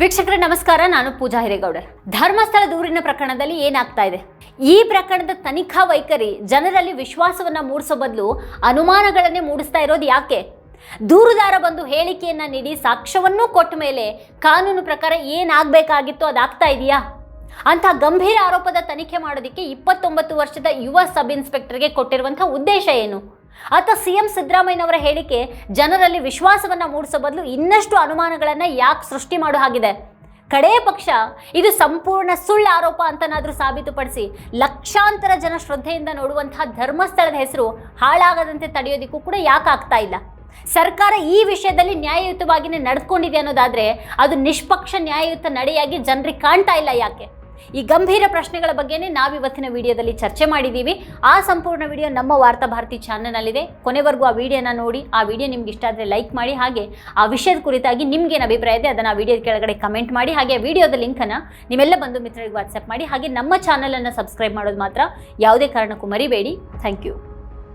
ವೀಕ್ಷಕರೇ, ನಮಸ್ಕಾರ. ನಾನು ಪೂಜಾ ಹಿರೇಗೌಡರ್. ಧರ್ಮಸ್ಥಳ ದೂರಿನ ಪ್ರಕರಣದಲ್ಲಿ ಏನಾಗ್ತಾ ಇದೆ? ಈ ಪ್ರಕರಣದ ತನಿಖಾ ವೈಖರಿ ಜನರಲ್ಲಿ ವಿಶ್ವಾಸವನ್ನ ಮೂಡಿಸೋ ಬದಲು ಅನುಮಾನಗಳನ್ನೇ ಮೂಡಿಸ್ತಾ ಇರೋದು ಯಾಕೆ? ದೂರುದಾರ ಬಂದು ಹೇಳಿಕೆಯನ್ನ ನೀಡಿ ಸಾಕ್ಷ್ಯವನ್ನೂ ಕೊಟ್ಟ ಮೇಲೆ ಕಾನೂನು ಪ್ರಕಾರ ಏನಾಗಬೇಕಾಗಿತ್ತು ಅದಾಗ್ತಾ ಇದೆಯಾ? ಅಂತ ಗಂಭೀರ ಆರೋಪದ ತನಿಖೆ ಮಾಡೋದಕ್ಕೆ ಇಪ್ಪತ್ತೊಂಬತ್ತು ವರ್ಷದ ಯುವ ಸಬ್ ಇನ್ಸ್ಪೆಕ್ಟರ್ಗೆ ಕೊಟ್ಟಿರುವಂತಹ ಉದ್ದೇಶ ಏನು? ಆತ ಸಿ ಎಂ ಸಿದ್ದರಾಮಯ್ಯನವರ ಹೇಳಿಕೆ ಜನರಲ್ಲಿ ವಿಶ್ವಾಸವನ್ನ ಮೂಡಿಸೋ ಬದಲು ಇನ್ನಷ್ಟು ಅನುಮಾನಗಳನ್ನ ಯಾಕೆ ಸೃಷ್ಟಿ ಮಾಡೋ ಹಾಗಿದೆ. ಕಡೇ ಪಕ್ಷ ಇದು ಸಂಪೂರ್ಣ ಸುಳ್ಳು ಆರೋಪ ಅಂತನಾದ್ರೂ ಸಾಬೀತುಪಡಿಸಿ ಲಕ್ಷಾಂತರ ಜನ ಶ್ರದ್ಧೆಯಿಂದ ನೋಡುವಂತಹ ಧರ್ಮಸ್ಥಳದ ಹೆಸರು ಹಾಳಾಗದಂತೆ ತಡೆಯೋದಿಕ್ಕೂ ಕೂಡ ಯಾಕೆ ಆಗ್ತಾ ಇಲ್ಲ. ಸರ್ಕಾರ ಈ ವಿಷಯದಲ್ಲಿ ನ್ಯಾಯಯುತವಾಗಿಯೇ ನಡ್ಕೊಂಡಿದೆ ಅನ್ನೋದಾದ್ರೆ ಅದು ನಿಷ್ಪಕ್ಷ ನ್ಯಾಯಯುತ ನಡೆಯಾಗಿ ಜನರಿಗೆ ಕಾಣ್ತಾ ಇಲ್ಲ ಯಾಕೆ? ಈ ಗಂಭೀರ ಪ್ರಶ್ನೆಗಳ ಬಗ್ಗೆನೇ ನಾವಿವತ್ತಿನ ವಿಡಿಯೋದಲ್ಲಿ ಚರ್ಚೆ ಮಾಡಿದ್ದೀವಿ. ಆ ಸಂಪೂರ್ಣ ವಿಡಿಯೋ ನಮ್ಮ ವಾರ್ತಾ ಭಾರತಿ ಚಾನಲ್ನಲ್ಲಿದೆ. ಕೊನೆವರೆಗೂ ಆ ವಿಡಿಯೋನ ನೋಡಿ, ಆ ವಿಡಿಯೋ ನಿಮ್ಗೆ ಇಷ್ಟ ಆದರೆ ಲೈಕ್ ಮಾಡಿ, ಹಾಗೆ ಆ ವಿಷಯದ ಕುರಿತಾಗಿ ನಿಮ್ಗೇನು ಅಭಿಪ್ರಾಯ ಇದೆ ಅದನ್ನು ಆ ವಿಡಿಯೋದ ಕೆಳಗಡೆ ಕಮೆಂಟ್ ಮಾಡಿ, ಹಾಗೆ ವಿಡಿಯೋದ ಲಿಂಕನ್ನು ನಿಮ್ಮೆಲ್ಲ ಬಂಧು ಮಿತ್ರರಿಗೆ ವಾಟ್ಸಪ್ ಮಾಡಿ, ಹಾಗೆ ನಮ್ಮ ಚಾನಲನ್ನು ಸಬ್ಸ್ಕ್ರೈಬ್ ಮಾಡೋದು ಮಾತ್ರ ಯಾವುದೇ ಕಾರಣಕ್ಕೂ ಮರಿಬೇಡಿ. Thank you.